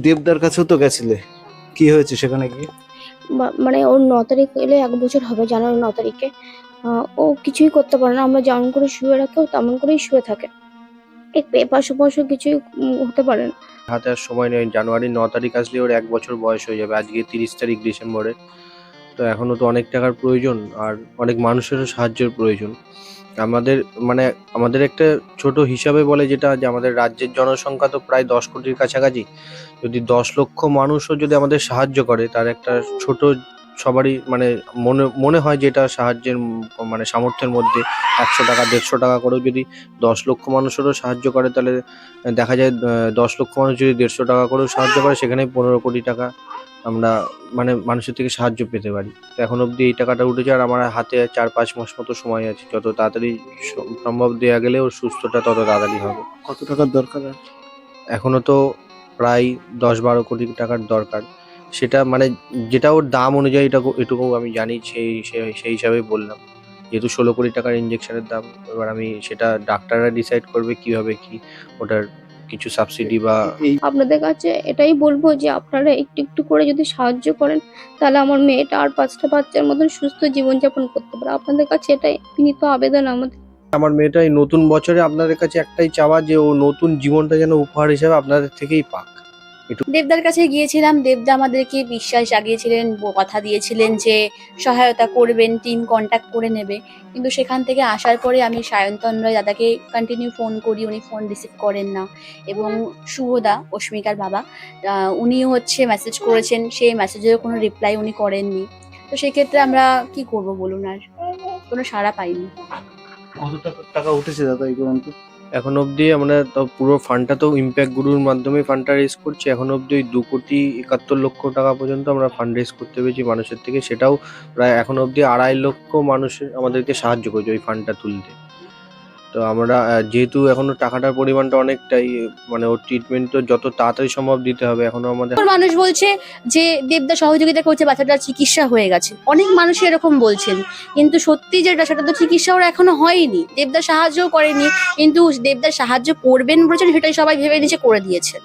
দেবদার কাছেও তো গেছিলে। কি হয়েছে সেখানে গিয়ে? বা- মানে ওর ন তারিখ এলে এক বছর হবে জানুয়ারি ন তারিখে। আহ, ও কিছুই করতে পারে না আমরা যেমন করে শুয়ে রাখি ও তেমন করেই শুয়ে থাকে। এক এপাশ ওপাশও কিছুই উম, হতে পারে না। হাতে আর সময় নেই জানুয়ারি ন তারিখ আসলে ওর এক বছর বয়স হয়ে যাবে আজকে তিরিশ তারিখ ডিসেম্বরে। তো এখনও তো অনেক টাকার প্রয়োজন আর অনেক মানুষেরও সাহায্যের প্রয়োজন। আমাদের মানে আমাদের একটা ছোট হিসাবে বলে যেটা যে আমাদের রাজ্যের জনসংখ্যা তো প্রায় দশ কোটির কাছাকাছি। যদি দশ লক্ষ মানুষও যদি আমাদের সাহায্য করে, তার একটা ছোট সবারই মানে মনে মনে হয় যেটা সাহায্যের মানে সামর্থ্যের মধ্যে একশো টাকা, দেড়শো টাকা করেও যদি দশ লক্ষ মানুষেরও সাহায্য করে, তাহলে দেখা যায় দশ লক্ষ মানুষ যদি দেড়শো টাকা করেও সাহায্য করে, সেখানে পনেরো কোটি টাকা আমরা মানে মানুষের থেকে সাহায্য পেতে পারি। তো এখন অবধি এই টাকাটা উঠেছে আর আমার হাতে চার পাঁচ মাস মতো সময় আছে। যত তাড়াতাড়ি সম্ভব দেওয়া গেলে ওর সুস্থটা তত তাড়াতাড়ি হবে। কত টাকার দরকার? এখনও তো প্রায় দশ বারো কোটি টাকার দরকার। সেটা মানে যেটা ওর দাম অনুযায়ী এটা এটুকু আমি জানি সেই সেই- সেই হিসাবেই বললাম। যেহেতু ষোলো কোটি টাকার ইঞ্জেকশনের দাম এবার আমি সেটা ডাক্তাররা ডিসাইড করবে কীভাবে কি ওটার কিছু সাবসিডি বা আপনাদের কাছে এটাই বলব যে আপনারা একটু একটু করে যদি সাহায্য করেন তাহলে আমার মেয়েটা আর পাঁচটা বাচ্চার মতন সুস্থ জীবনযাপন করতে পারে। আপনাদের কাছে এটাই বিনীত আবেদন আমাদের। আমার মেয়েটা এই নতুন বছরে আপনাদের কাছে একটাই চাওয়া যে ও নতুন জীবনটা যেন উপহার হিসেবে আপনাদের থেকেই পাক। দেবদার কাছে গিয়েছিলাম দেবদা আমাদেরকে বিশ্বাস জাগিয়েছিলেন কথা দিয়েছিলেন যে সহায়তা করবেন টিম কন্ট্যাক্ট করে নেবে। কিন্তু সেখান থেকে আসার পরে আমি সায়ন্তন রয় দাদাকে কন্টিনিউ ফোন করি উনি ফোন রিসিভ করেন না। এবং শুভদা অস্মিকার বাবা আহ, উনিও হচ্ছে মেসেজ করেছেন সেই মেসেজেরও কোনো রিপ্লাই উনি করেননি। তো সেক্ষেত্রে আমরা কি করব বলুন আর? কোনো সাড়া পাইনি। কত টাকা টাকা উঠেছে দাদা এই পর্যন্ত? এখন অবধি আমরা তো পুরো ফান্ডটা তো ইম্প্যাক্ট গুরুর মাধ্যমে ফান্ডটা রেজ করছি। এখন অবধি ওই দু কোটি একাত্তর লক্ষ টাকা পর্যন্ত আমরা ফান্ড রেজ করতে পেরেছি মানুষের থেকে। সেটাও প্রায় এখন অবধি আড়াই লক্ষ মানুষ আমাদেরকে সাহায্য করেছে ওই ফান্ডটা তুলতে। তো আমরা যেহেতু এখনও টাকাটার পরিমাণটা অনেকটাই মানে ওর ট্রিটমেন্ট তো যত তাড়াতাড়ি সম্ভব দিতে হবে, এখনও আমাদের মানুষ বলছে যে দেবদা সহযোগিতা করছে, বাচ্চাটার চিকিৎসা হয়ে গেছে। অনেক মানুষ এরকম বলছেন, কিন্তু সত্যি যেটা সেটা তো চিকিৎসা ওর এখনও হয়নি। দেবদা সাহায্যও করেনি, কিন্তু দেবদা সাহায্য করবেন বলেছেন, সেটাই সবাই ভেবে নিচে করে দিয়েছেন।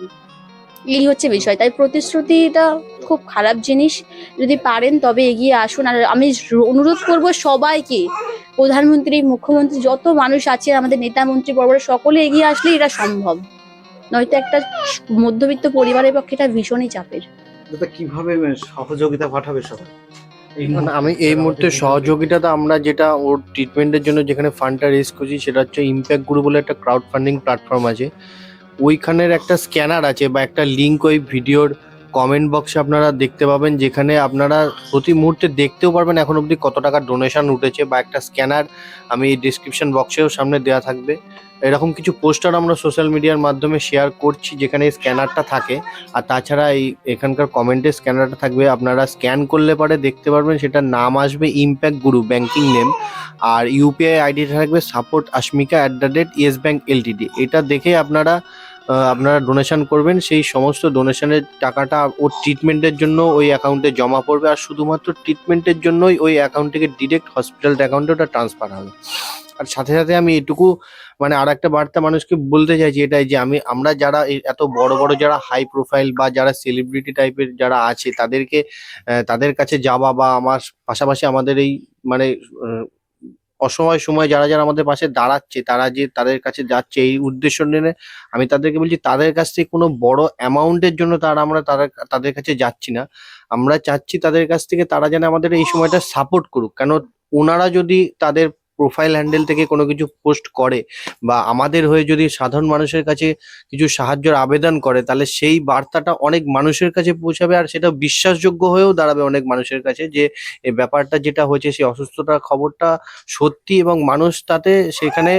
এই হচ্ছে বিষয়। তাই প্রতিশ্রুতিটা খুব খারাপ জিনিস। যদি পারেন তবে এগিয়ে আসুন। আর আমি অনুরোধ করব সবাইকে প্রধানমন্ত্রী মুখ্যমন্ত্রী যত মানুষ আছে আমাদের নেতা মন্ত্রী বড় বড় সকলে এগিয়ে আসলে এটা সম্ভব। নয়তো একটা মধ্যবিত্ত পরিবারের পক্ষে এটা ভীষণই চাপের। দাদা কীভাবে সহযোগিতা পাঠাবে সবাই? মানে আমি এই মুহূর্তে সহযোগিতাটা আমরা যেটা ওর ট্রিটমেন্টের জন্য যেখানে ফান্ডটা রেজ করছি সেটা হচ্ছে ইম্প্যাক্ট গ্রুপ বলে একটা ক্রাউড ফান্ডিং প্ল্যাটফর্ম আছে। ওইখানের একটা স্ক্যানার আছে বা একটা লিঙ্ক ওই ভিডিওর কমেন্ট বক্সে আপনারা দেখতে পাবেন যেখানে আপনারা প্রতি মুহূর্তে দেখতেও পারবেন এখন অবধি কত টাকা ডোনেশন উঠেছে বা একটা স্ক্যানার আমি ডিসক্রিপশন বক্সেও সামনে দেওয়া থাকবে। এরকম কিছু পোস্টার আমরা সোশ্যাল মিডিয়ার মাধ্যমে শেয়ার করছি যেখানে এই স্ক্যানারটা থাকে। আর তাছাড়া এই এখানকার কমেন্টে স্ক্যানারটা থাকবে। আপনারা স্ক্যান করলে পরে দেখতে পারবেন সেটার নাম আসবে ইম্প্যাক্ট গুরু ব্যাংকিং নেম আর ইউপিআই আইডিটা থাকবে support Ashmika at the rate Yes Bank LTD এটা দেখে আপনারা আপনারা ডোনেশন করবেন। সেই সমস্ত ডোনেশনের টাকাটা ওর ট্রিটমেন্টের জন্য ওই অ্যাকাউন্টে জমা পড়বে। আর শুধুমাত্র ট্রিটমেন্টের জন্যই ওই অ্যাকাউন্ট থেকে ডিরেক্ট হসপিটাল অ্যাকাউন্টে ওটা ট্রান্সফার হবে। আর সাথে সাথে আমি এটুকু মানে আর একটা বার্তা মানুষকে বলতে চাইছি এটাই যে আমি, আমরা যারা এত বড় বড় যারা হাই প্রোফাইল বা যারা সেলিব্রিটি টাইপের যারা আছে, তাদেরকে তাদের কাছে যাওয়া বা আমার পাশাপাশি আমাদের এই মানে অসময় সময় যারা যারা আমাদের পাশে দাঁড়াচ্ছে, তারা যে তাদের কাছে যাচ্ছে, এই উদ্দেশ্য নিয়ে আমি তাদেরকে বলছি, তাদের কাছ থেকে কোনো বড় অ্যামাউন্টের জন্য তারা আমরা তারা তাদের কাছে যাচ্ছি না। আমরা চাচ্ছি তাদের কাছ থেকে তারা যেন আমাদের এই সময়টা সাপোর্ট করুক। কেন ওনারা যদি তাদের প্রোফাইল হ্যান্ডেল থেকে কোনো কিছু পোস্ট করে বা আমাদের হয়ে যদি সাধারণ মানুষের কাছে কিছু সাহায্যের আবেদন করে, তাহলে সেই বার্তাটা অনেক মানুষের কাছে পৌঁছাবে আর সেটা বিশ্বাসযোগ্য হয়েও দাঁড়াবে অনেক মানুষের কাছে যে এই ব্যাপারটা যেটা হয়েছে, সেই অসুস্থতার খবরটা সত্যি এবং মানুষ তাতে সেখানে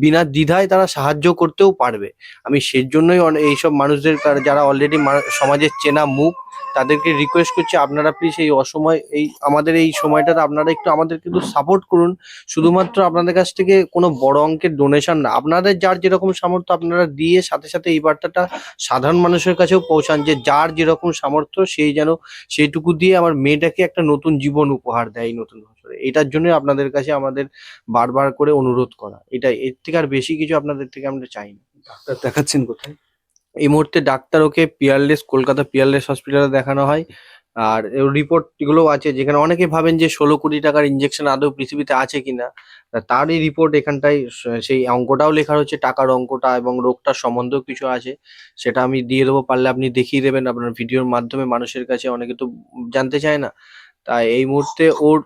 বিনা দ্বিধায় তারা সাহায্য করতেও পারবে। আমি সেই জন্যই অনে- এইসব মানুষদের যারা অলরেডি সমাজের চেনা মুখ তাদেরকে রিকোয়েস্ট করছি, আপনারা প্লিজ এই অসময়, এই আমাদের এই সময়টাতে আপনারা একটু আমাদের কিন্তু সাপোর্ট করুন। শুধুমাত্র আপনাদের কাছ থেকে কোনো বড় অঙ্কের ডোনেশন না, আপনাদের যার যেরকম সামর্থ্য আপনারা দিয়ে সাথে সাথে এই বার্তাটা সাধারণ মানুষের কাছেও পৌঁছান যে যার যেরকম সামর্থ্য সেই যেন সেইটুকু দিয়ে আমার মেয়েটাকে একটা নতুন জীবন উপহার দেয় নতুন বছরে। এটার জন্য আপনাদের কাছে আমাদের বারবার করে অনুরোধ করা। এটাই, এর থেকে আর বেশি কিছু আপনাদের থেকে আমরা চাই না। ডাক্তার দেখাচ্ছেন কোথায়? এই মুহূর্তে ডাক্তার ওকে পিয়ারলেস, কলকাতা পিয়ারলেস হসপিটালে দেখানো হয়। আর রিপোর্টগুলো আছে, যেখানে অনেকে ভাবেন যে ষোলো কোটি টাকার ইঞ্জেকশন আদৌ পৃথিবীতে আছে কিনা। তারই রিপোর্ট এখানটায় সেই অঙ্কটাও লেখা রয়েছে, টাকার অঙ্কটা এবং রোগটার সম্বন্ধেও কিছু আছে। সেটা আমি দিয়ে দেবো, পারলে আপনি দেখিয়ে দেবেন আপনার ভিডিওর মাধ্যমে, মানুষের কাছে অনেকে তো জানতে চায় না। তাই এই মুহূর্তে ওর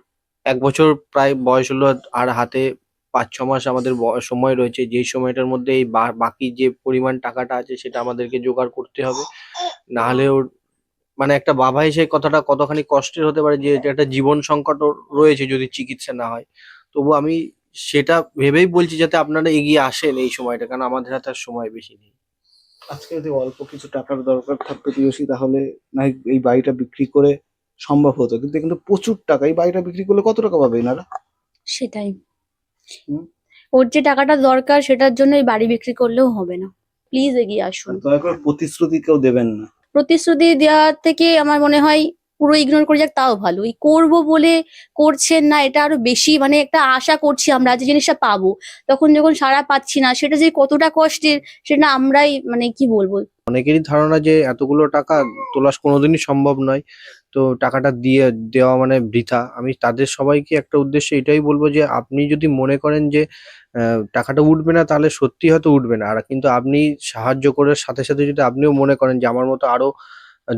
এক বছর প্রায় বয়স হলো আর হাতে পাঁচ ছ মাস আমাদের সময় রয়েছে যেই সময়টার মধ্যে এই বা- বাকি যে পরিমাণ টাকাটা আছে সেটা আমাদেরকে জোগাড় করতে হবে। না হলে ওর মানে একটা বাবা হিসেবে কথাটা কতখানি কষ্টের হতে পারে যে এটা একটা জীবন সংকট রয়েছে যদি চিকিৎসা না হয়। তবু আমি সেটা ভেবেই বলছি যাতে আপনারা এগিয়ে আসেন এই সময়টা কারণ আমাদের হাতে আর সময় বেশি নেই। আজকে যদি অল্প কিছু টাকার দরকার থাকতো পিয়সী তাহলে না এই বাড়িটা বিক্রি করে সম্ভব হতো। কিন্তু কিন্তু প্রচুর টাকা এই বাড়িটা বিক্রি করলে কত টাকা পাবে এনারা? সেটাই। ওর যে টাকাটা দরকার সেটার জন্য এই বাড়ি বিক্রি করলেও হবে না। প্লিজ এগিয়ে আসুন। দয়া করে প্রতিশ্রুতি কেউ দেবেন না। প্রতিশ্রুতি দেওয়ার থেকে আমার মনে হয় পুরো ইগনোর করে যাক তাও ভালো। এই করব বলে করছেন না এটা আরও বেশি মানে একটা আশা করছি আমরা যে জিনিসটা পাবো। তখন যখন সারা পাচ্ছি না সেটা যে কতটা কষ্টের সেটা আমরাই মানে কি বলব? অনেকেরই ধারণা যে এতগুলো টাকা তোলা কোনোদিনই সম্ভব নয়। তো টাকাটা দিয়ে, দেওয়া মানে বৃথা। আমি তাদের সবাইকে একটা উদ্দেশ্যে এটাই বলব যে, আপনি যদি মনে করেন যে টাকাটা উঠবে না, তাহলে সত্যি হয়তো উঠবে না। আর কিন্তু আপনি সাহায্য করার সাথে সাথে যদি আপনিও মনে করেন যে, আমার মতো আরও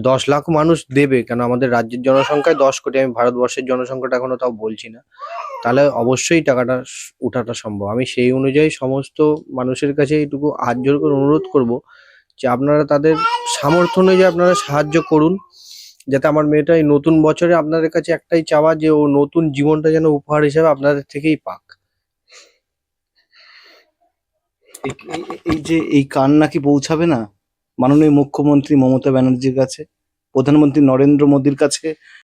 দশ লাখ মানুষ দেবে, কেন আমাদের রাজ্যের জনসংখ্যায় দশ কোটি, আমি ভারতবর্ষের জনসংখ্যাটা এখনও তাও বলছি না, তাহলে অবশ্যই টাকাটা ওঠাটা সম্ভব। আমি সেই অনুযায়ী সমস্ত মানুষের কাছে এইটুকু হাত জোর করে অনুরোধ করব যে, আপনারা তাদের সামর্থ্য অনুযায়ী আপনারা সাহায্য করুন। যাতে আমার মেয়েটা এই নতুন বছরে আপনাদের কাছে একটাই চাওয়া যে ও নতুন জীবনটা যেন উপহার হিসেবে আপনাদের থেকেই পাক। এই- যে এই কান্না কি পৌঁছাবে না? মাননীয় মুখ্যমন্ত্রী মমতা ব্যানার্জির কাছে প্রধানমন্ত্রী নরেন্দ্র মোদীর কাছে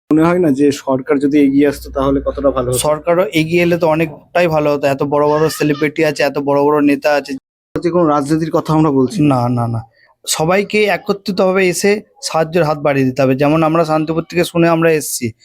মনে হয় না যে সরকার যদি এগিয়ে আসতো তাহলে কতটা ভালো হতো? সরকারও এগিয়ে এলে তো অনেকটাই ভালো হতো। এত বড় বড় সেলিব্রিটি আছে এত বড় বড় নেতা আছে। যে কোনো রাজনীতির কথা আমরা বলছি। না না না। সবাইকে একত্রিতভাবে এসে সাহায্যের হাত বাড়িয়ে দিতে হবে। যেমন আমরা শান্তিপুর থেকে শুনে আমরা এসেছি।